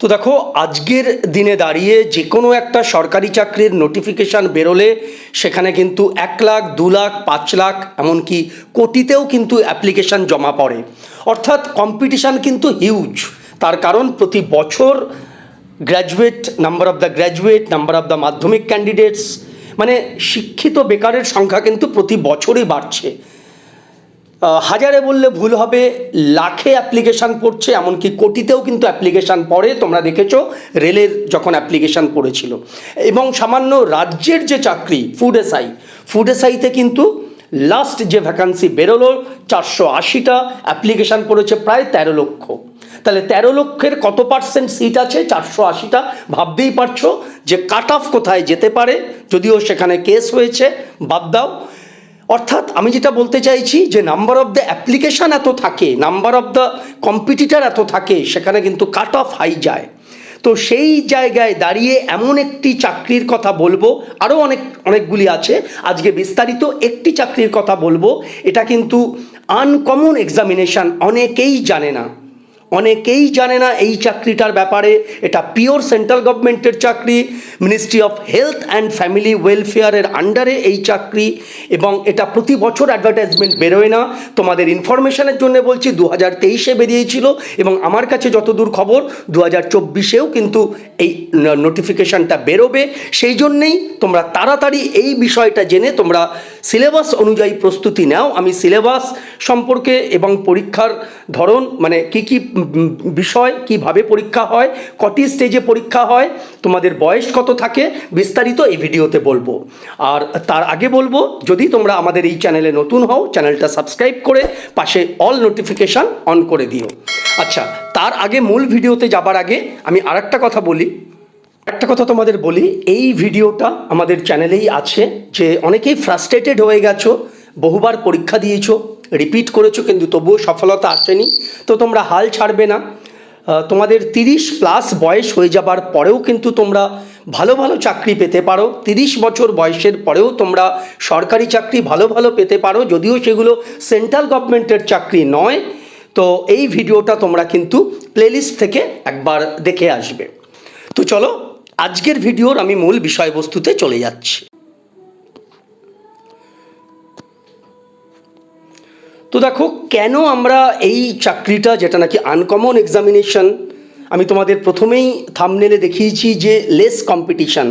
তো দেখো, আজকের দিনে দাঁড়িয়ে যে কোনো একটা সরকারি চাকরির নোটিফিকেশান বেরোলে সেখানে কিন্তু এক লাখ, দু লাখ, পাঁচ লাখ, এমনকি কোটিতেও কিন্তু অ্যাপ্লিকেশান জমা পড়ে। অর্থাৎ কম্পিটিশান কিন্তু হিউজ তার কারণ, প্রতি বছর graduate number of the graduate number of the Madhyamik candidates মানে শিক্ষিত বেকারের সংখ্যা কিন্তু প্রতি বছরই বাড়ছে। হাজারে বললে ভুল হবে, লাখে অ্যাপ্লিকেশান পড়ছে, এমনকি কোটিতেও কিন্তু অ্যাপ্লিকেশান পড়ে, তোমরা দেখেছ, রেলের যখন অ্যাপ্লিকেশান পড়েছিল। এবং সামান্য রাজ্যের যে চাকরি ফুড এসআই ফুড এসআইতে কিন্তু লাস্ট যে ভ্যাকান্সি বেরোলো, চারশো আশিটা অ্যাপ্লিকেশান পড়েছে, প্রায় তেরো লক্ষ। তাহলে তেরো লক্ষের কত পার্সেন্ট সিট আছে? চারশো আশিটা। ভাবতেই পারছ যে কাট অফ কোথায় যেতে পারে? যদিও সেখানে কেস হয়েছে, বাদ দাও। অর্থাৎ আমি যেটা বলতে চাইছি যে নাম্বার অফ দ্য অ্যাপ্লিকেশান এত থাকে নাম্বার অফ দ্য কম্পিটিটার এত থাকে, সেখানে কিন্তু কাট অফ হাই যায়। তো সেই জায়গায় দাঁড়িয়ে এমন একটি চাকরির কথা বলব আরও অনেক, অনেকগুলি আছে, আজকে বিস্তারিত একটি চাকরির কথা বলব, এটা কিন্তু আনকমন এক্সামিনেশান অনেকেই জানে না। অনেকেই জানে না এই চাকরিটার ব্যাপারে। এটা পিওর সেন্ট্রাল গভর্নমেন্টের চাকরি। Ministry of health and family ওয়েলফেয়ারের আন্ডারে এই চাকরি এবং এটা প্রতি বছর অ্যাডভার্টাইজমেন্ট বেরোয় না। তোমাদের ইনফরমেশনের জন্য বলছি দু হাজার তেইশে বেরিয়েছিল এবং আমার কাছে যতদূর খবর দু হাজার চব্বিশেও কিন্তু এই নোটিফিকেশানটা বেরোবে। সেই জন্যেই তোমরা তাড়াতাড়ি এই বিষয়টা জেনে তোমরা সিলেবাস অনুযায়ী প্রস্তুতি নাও। আমি সিলেবাস সম্পর্কে এবং পরীক্ষার ধরন মানে কি কি বিষয়, কীভাবে পরীক্ষা হয়, কটি স্টেজে পরীক্ষা হয়, তোমাদের বয়স কত থাকে, বিস্তারিত এই ভিডিওতে বলব। আর তার আগে বলব, যদি তোমরা আমাদের এই চ্যানেলে নতুন হও, চ্যানেলটা সাবস্ক্রাইব করে পাশে অল নোটিফিকেশান অন করে দিও। আচ্ছা তার আগে মূল ভিডিওতে যাবার আগে আমি আরেকটা কথা বলি। একটা কথা তোমাদের বলি, এই ভিডিওটা আমাদের চ্যানেলেই আছে, যে অনেকেই ফ্রাস্ট্রেটেড হয়ে গেছো, বহুবার পরীক্ষা দিয়েছ রিপিট করেছ, কিন্তু তবুও সফলতা আসেনি। তো তোমরা হাল ছাড়বে না। তোমাদের তিরিশ প্লাস বয়স হয়ে যাবার পরেও কিন্তু তোমরা ভালো ভালো চাকরি পেতে পারো। তিরিশ বছর বয়সের পরেও তোমরা সরকারি চাকরি ভালো ভালো পেতে পারো, যদিও সেগুলো সেন্ট্রাল গভর্নমেন্টের চাকরি নয়। তো এই ভিডিওটা তোমরা কিন্তু প্লেলিস্ট থেকে একবার দেখে আসবে। তো চলো আজকের ভিডিওর আমি মূল বিষয়বস্তুতে চলে যাচ্ছি। তো দেখো, কেন আমরা এই চাকরিটা, যেটা নাকি আনকমন এক্সামিনেশন আমি তোমাদের প্রথমেই থামনেলে দেখিয়েছি যে লেস কম্পিটিশান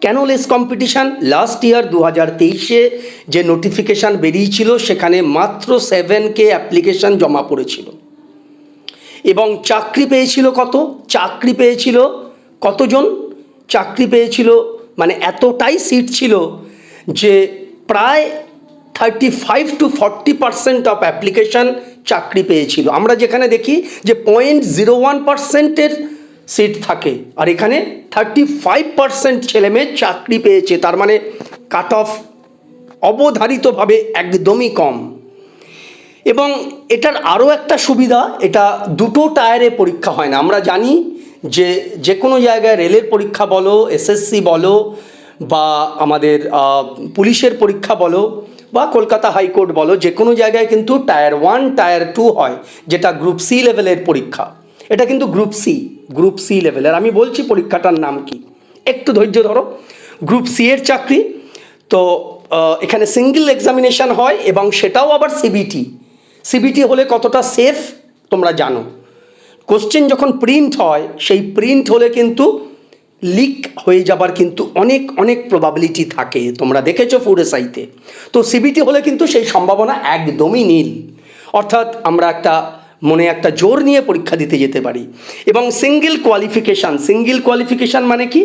কেন লেস কম্পিটিশান লাস্ট ইয়ার দু হাজার তেইশে যে নোটিফিকেশান বেরিয়েছিল, সেখানে মাত্র সেভেন কে অ্যাপ্লিকেশান জমা পড়েছিল। এবং চাকরি পেয়েছিল কত? চাকরি পেয়েছিল কতজন? চাকরি পেয়েছিল মানে এতটাই সিট ছিল যে প্রায় thirty five to forty percent of application চাকরি পেয়েছিল। আমরা যেখানে দেখি যে পয়েন্ট জিরো ওয়ান পার্সেন্টের সিট থাকে আর এখানে থার্টি ফাইভ পার্সেন্ট ছেলেমেয়ে চাকরি পেয়েছে, তার মানে কাট অফ অবধারিতভাবে একদমই কম। এবং এটার আরও একটা সুবিধা, এটা দুটো টায়ারে পরীক্ষা হয় না। আমরা জানি যে যে কোনো জায়গায় রেলের পরীক্ষা বলো এসএসসি বলো, বা আমাদের পুলিশের পরীক্ষা বলো, বা কলকাতা হাইকোর্ট বলো, যে কোনো জায়গায় কিন্তু টায়ার ওয়ান, টায়ার টু হয়, যেটা গ্রুপ সি লেভেলের পরীক্ষা। এটা কিন্তু গ্রুপ সি গ্রুপ সি লেভেলের আমি বলছি পরীক্ষাটার নাম কি? একটু ধৈর্য ধরো। গ্রুপ সি এর চাকরি। তো এখানে সিঙ্গেল এক্সামিনেশন হয় এবং সেটাও আবার সিবিটি সিবিটি হলে কতটা সেফ, তোমরা জানো। কোশ্চেন যখন প্রিন্ট হয়, সেই প্রিন্ট হলে কিন্তু লিক হয়ে যাবার কিন্তু অনেক অনেক প্রবাবিলিটি থাকে। তোমরা দেখেছ ফুড এসআইতে তো সিবিটি হলে কিন্তু সেই সম্ভাবনা একদমই নীল। অর্থাৎ আমরা একটা, মনে একটা জোর নিয়ে পরীক্ষা দিতে যেতে পারি। এবং সিঙ্গেল কোয়ালিফিকেশান সিঙ্গেল কোয়ালিফিকেশান মানে কি?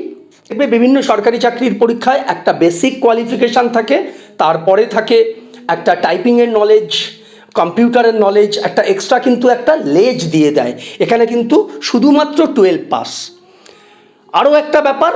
দেখবে বিভিন্ন সরকারি চাকরির পরীক্ষায় একটা বেসিক কোয়ালিফিকেশান থাকে, তারপরে থাকে একটা টাইপিংয়ের নলেজ কম্পিউটারের নলেজ একটা এক্সট্রা কিন্তু একটা লেজ দিয়ে দেয়। এখানে কিন্তু শুধুমাত্র টুয়েলভ পাস আরও একটা ব্যাপার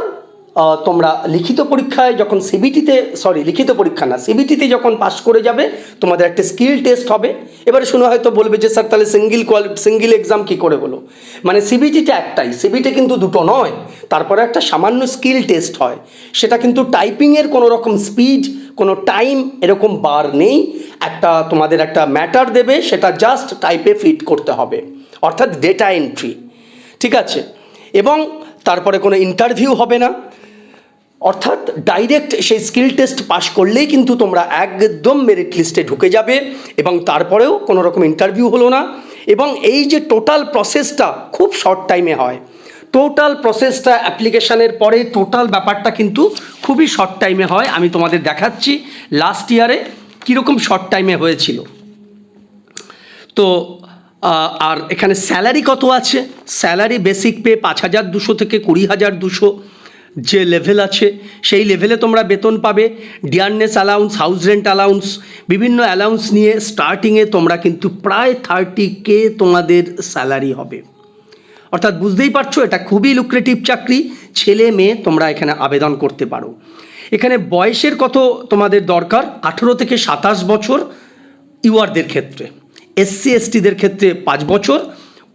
তোমরা লিখিত পরীক্ষায় যখন সিবিটিতে সরি লিখিত পরীক্ষা না সিবিটিতে যখন পাস করে যাবে, তোমাদের একটা স্কিল টেস্ট হবে। এবারে শুনে হয়তো বলবে যে, স্যার, তাহলে সিঙ্গেল কোয়ালি সিঙ্গেল এক্সাম কী করে হলো মানে সিবিটিটা একটাই সিবিটি কিন্তু দুটো নয়। তারপরে একটা সামান্য স্কিল টেস্ট হয়। সেটা কিন্তু টাইপিংয়ের কোনো রকম স্পিড কোনো টাইম এরকম বার নেই। একটা তোমাদের একটা ম্যাটার দেবে, সেটা জাস্ট টাইপে ফিট করতে হবে। অর্থাৎ ডেটা এন্ট্রি ঠিক আছে? এবং তারপরে কোনো ইন্টারভিউ হবে না। অর্থাৎ ডাইরেক্ট সেই স্কিল টেস্ট পাশ করলেই কিন্তু তোমরা একদম মেরিট লিস্টে ঢুকে যাবে এবং তারপরেও কোনো রকম ইন্টারভিউ হলো না এবং এই যে টোটাল প্রসেসটা খুব শর্ট টাইমে হয়। টোটাল প্রসেসটা অ্যাপ্লিকেশানের পরে টোটাল ব্যাপারটা কিন্তু খুবই শর্ট টাইমে হয়, আমি তোমাদের দেখাচ্ছি। লাস্ট ইয়ারে কীরকম শর্ট টাইমে হয়েছিল। তো আর এখানে স্যালারি কত আছে? স্যালারি বেসিক পে পাঁচ হাজার দুশো থেকে কুড়ি হাজার দুশো। যে লেভেল আছে, সেই লেভেলে তোমরা বেতন পাবে। Dearness allowance house rent allowance বিভিন্ন অ্যালাউন্স নিয়ে স্টার্টিংয়ে তোমরা কিন্তু প্রায় থার্টি কে তোমাদের স্যালারি হবে। অর্থাৎ বুঝতেই পারছ, এটা খুবই লুক্রেটিভ চাকরি, ছেলে মেয়ে তোমরা এখানে আবেদন করতে পারো। এখানে বয়সের কত তোমাদের দরকার? আঠেরো থেকে সাতাশ বছর ইউআরদের ক্ষেত্রে এসসি এসটিদের ক্ষেত্রে পাঁচ বছর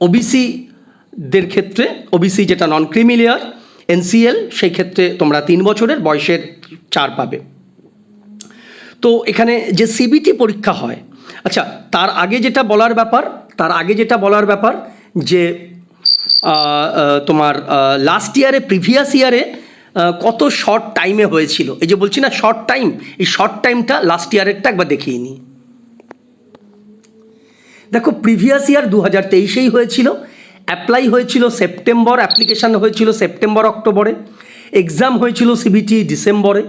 ওবিসিদের ক্ষেত্রে ওবিসি যেটা নন ক্রিমিলিয়ার এনসিএল সেই ক্ষেত্রে তোমরা তিন বছরের বয়সের চার পাবে। তো এখানে যে সিবিটি পরীক্ষা হয় আচ্ছা তার আগে যেটা বলার ব্যাপার, তার আগে যেটা বলার ব্যাপার যে তোমার লাস্ট ইয়ারে প্রিভিয়াস ইয়ারে কত শর্ট টাইমে হয়েছিল? এই যে বলছি না শর্ট টাইম এই শর্ট টাইমটা লাস্ট ইয়ারেরটা একবার দেখিয়ে নিই দেখো প্রিভিয়াস ইয়ার দু হাজার তেইশেই হয়েছিল অ্যাপ্লাই হয়েছিল সেপ্টেম্বর অ্যাপ্লিকেশান হয়েছিল সেপ্টেম্বর অক্টোবরে এক্সাম হয়েছিল সিবিটি ডিসেম্বরে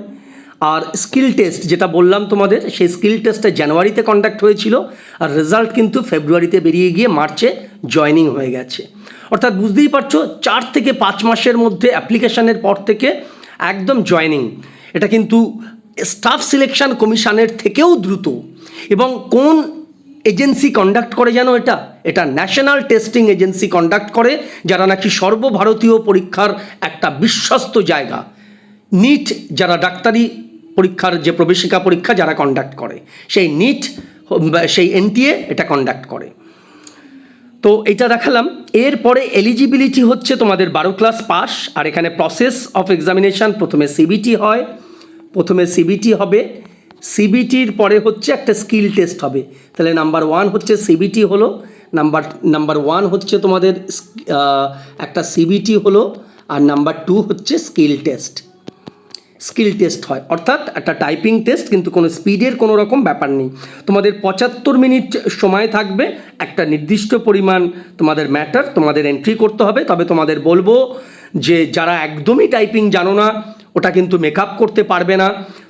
আর স্কিল টেস্ট যেটা বললাম তোমাদের, সেই স্কিল টেস্টটা জানুয়ারিতে কন্ডাক্ট হয়েছিল। আর রেজাল্ট কিন্তু ফেব্রুয়ারিতে বেরিয়ে গিয়ে মার্চে জয়নিং হয়ে গেছে। অর্থাৎ বুঝতেই পারছ, চার থেকে পাঁচ মাসের মধ্যে অ্যাপ্লিকেশানের পর থেকে একদম জয়নিং এটা কিন্তু স্টাফ সিলেকশন কমিশনের থেকেও দ্রুত। এবং কোন এজেন্সি কন্ডাক্ট করে জানো এটা? এটা ন্যাশনাল টেস্টিং এজেন্সি কন্ডাক্ট করে, যারা নাকি সর্বভারতীয় পরীক্ষার একটা বিশ্বস্ত জায়গা। নিট যারা ডাক্তারি পরীক্ষার যে প্রবেশিকা পরীক্ষা যারা কন্ডাক্ট করে, সেই নিট সেই এনটিএ এটা কন্ডাক্ট করে। তো এটা দেখালাম। এরপরে এলিজিবিলিটি হচ্ছে তোমাদের বারো ক্লাস পাস আর এখানে প্রসেস অফ এক্সামিনেশান প্রথমে সিবিটি হয়। প্রথমে সিবিটি হবে। সিবিটির পরে হচ্ছে একটা স্কিল টেস্ট হবে। তাহলে নাম্বার ওয়ান হচ্ছে সিবিটি হলো। নাম্বার নাম্বার ওয়ান হচ্ছে তোমাদের একটা সিবিটি হলো আর নাম্বার টু হচ্ছে স্কিল টেস্ট স্কিল টেস্ট হয়। অর্থাৎ একটা টাইপিং টেস্ট কিন্তু কোনো স্পিডের কোনো রকম ব্যাপার নেই। তোমাদের পঁচাত্তর মিনিট সময় থাকবে, একটা নির্দিষ্ট পরিমাণ তোমাদের ম্যাটার তোমাদের এন্ট্রি করতে হবে। তবে তোমাদের বলব যে যারা একদমই টাইপিং জানো না, ওটা কিন্তু মেকআপ করতে পারবে না।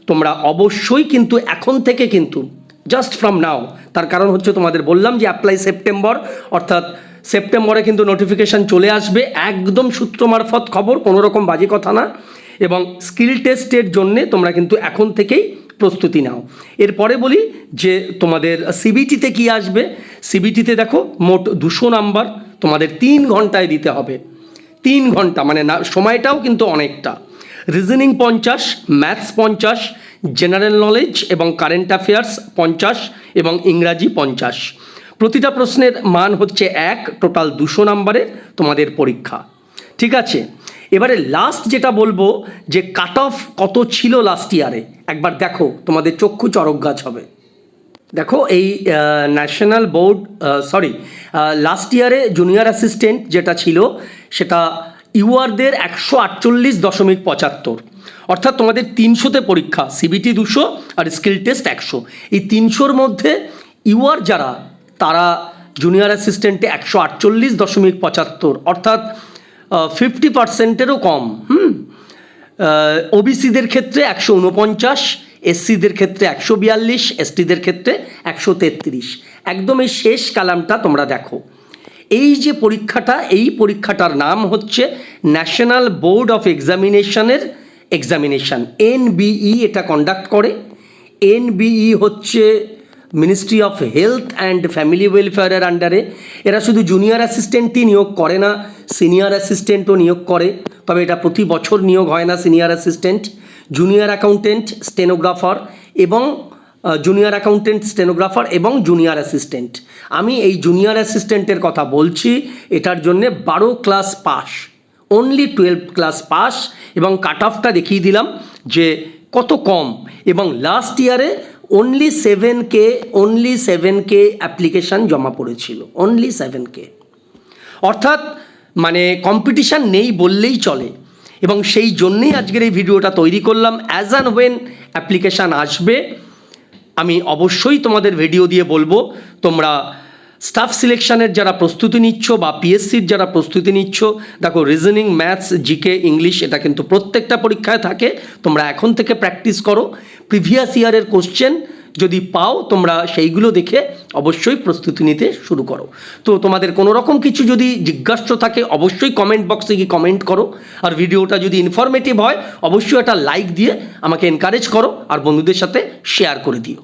তোমরা অবশ্যই কিন্তু এখন থেকে কিন্তু জাস্ট ফ্রম নাও তার কারণ হচ্ছে তোমাদের বললাম যে অ্যাপ্লাই সেপ্টেম্বর অর্থাৎ সেপ্টেম্বরে কিন্তু নোটিফিকেশান চলে আসবে, একদম সূত্র মারফত খবর, কোনো রকম বাজে কথা না, এবং স্কিল টেস্টের জন্যে তোমরা কিন্তু এখন থেকেই প্রস্তুতি নাও। এরপরে বলি যে তোমাদের সিবিটিতে কি আসবে? সিবিটিতে দেখো মোট দুশো নাম্বার তোমাদের তিন ঘন্টায় দিতে হবে। তিন ঘণ্টা মানে না, সময়টাও কিন্তু অনেকটা। রিজনিং পঞ্চাশ ম্যাথস পঞ্চাশ জেনারেল নলেজ এবং কারেন্ট অ্যাফেয়ার্স পঞ্চাশ এবং ইংরাজি পঞ্চাশ। প্রতিটা প্রশ্নের মান হচ্ছে এক, টোটাল দুশো নাম্বারের তোমাদের পরীক্ষা। ঠিক আছে? এবারে লাস্ট যেটা বলব, যে কাট অফ কত ছিল লাস্ট ইয়ারে একবার দেখো, তোমাদের চক্ষু চরক গাছ হবে। দেখো, এই ন্যাশনাল বোর্ড সরি লাস্ট ইয়ারে জুনিয়র অ্যাসিস্ট্যান্ট যেটা ছিল, সেটা ইউআরদের একশো আটচল্লিশ দশমিক পঁচাত্তর। অর্থাৎ তোমাদের তিনশোতে পরীক্ষা সিবিটি দুশো আর স্কিল টেস্ট একশো। এই তিনশোর মধ্যে ইউআর যারা, তারা জুনিয়র অ্যাসিস্ট্যান্টে একশো আটচল্লিশ দশমিক পঁচাত্তর, অর্থাৎ ফিফটি পার্সেন্টেরও কম, হুম? ওবিসিদের ক্ষেত্রে একশো উনপঞ্চাশ এসসিদের ক্ষেত্রে একশো বিয়াল্লিশ এসটিদের ক্ষেত্রে একশো তেত্রিশ। একদম এই শেষ কালামটা তোমরা দেখো। এই যে পরীক্ষাটা, এই পরীক্ষাটার নাম হচ্ছে ন্যাশনাল বোর্ড অফ এক্সামিনেশনের এক্সামিনেশন এনবিই এটা কন্ডাক্ট করে। এনবিই হচ্ছে ministry of health and family ওয়েলফেয়ারের আন্ডারে এরা শুধু জুনিয়র অ্যাসিস্ট্যান্টই নিয়োগ করে না সিনিয়র অ্যাসিস্ট্যান্টও নিয়োগ করে। তবে এটা প্রতি বছর নিয়োগ হয় না senior assistant junior accountant stenographer এবং জুনিয়র অ্যাকাউন্টেন্ট স্টেনোগ্রাফার এবং জুনিয়র অ্যাসিস্ট্যান্ট আমি এই জুনিয়র অ্যাসিস্ট্যান্টের কথা বলছি, এটার জন্যে বারো class pass only twelve class pass এবং কাট অফটা দেখিয়ে দিলাম যে কত কম এবং লাস্ট ইয়ারে only seven K only seven K application জমা পড়েছিল অনলি সেভেন কে অর্থাৎ মানে কম্পিটিশান নেই বললেই চলে এবং সেই জন্যেই আজকের এই ভিডিওটা তৈরি করলাম। অ্যাজ অ্যান্ড ওয়েন অ্যাপ্লিকেশান আসবে, আমি অবশ্যই তোমাদের ভিডিও দিয়ে বলব, তোমরা স্টাফ সিলেকশনের যারা প্রস্তুতি নিচ্ছ বা পিএসসির যারা প্রস্তুতি নিচ্ছ, দেখো রিজনিং ম্যাথস জিকে ইংলিশ এটা কিন্তু প্রত্যেকটা পরীক্ষায় থাকে। তোমরা এখন থেকে প্র্যাকটিস করো। প্রিভিয়াস ইয়ারের কোশ্চেন যদি পাও, তোমরা সেইগুলো দেখে অবশ্যই প্রস্তুতি নিতে শুরু করো। তো তোমাদের কোনো রকম কিছু যদি জিজ্ঞাস্য থাকে, অবশ্যই কমেন্ট বক্সে গিয়ে কমেন্ট করো। আর ভিডিওটা যদি ইনফরমেটিভ হয়, অবশ্যই একটা লাইক দিয়ে আমাকে এনকারেজ করো। আর বন্ধুদের সাথে শেয়ার করে দিও।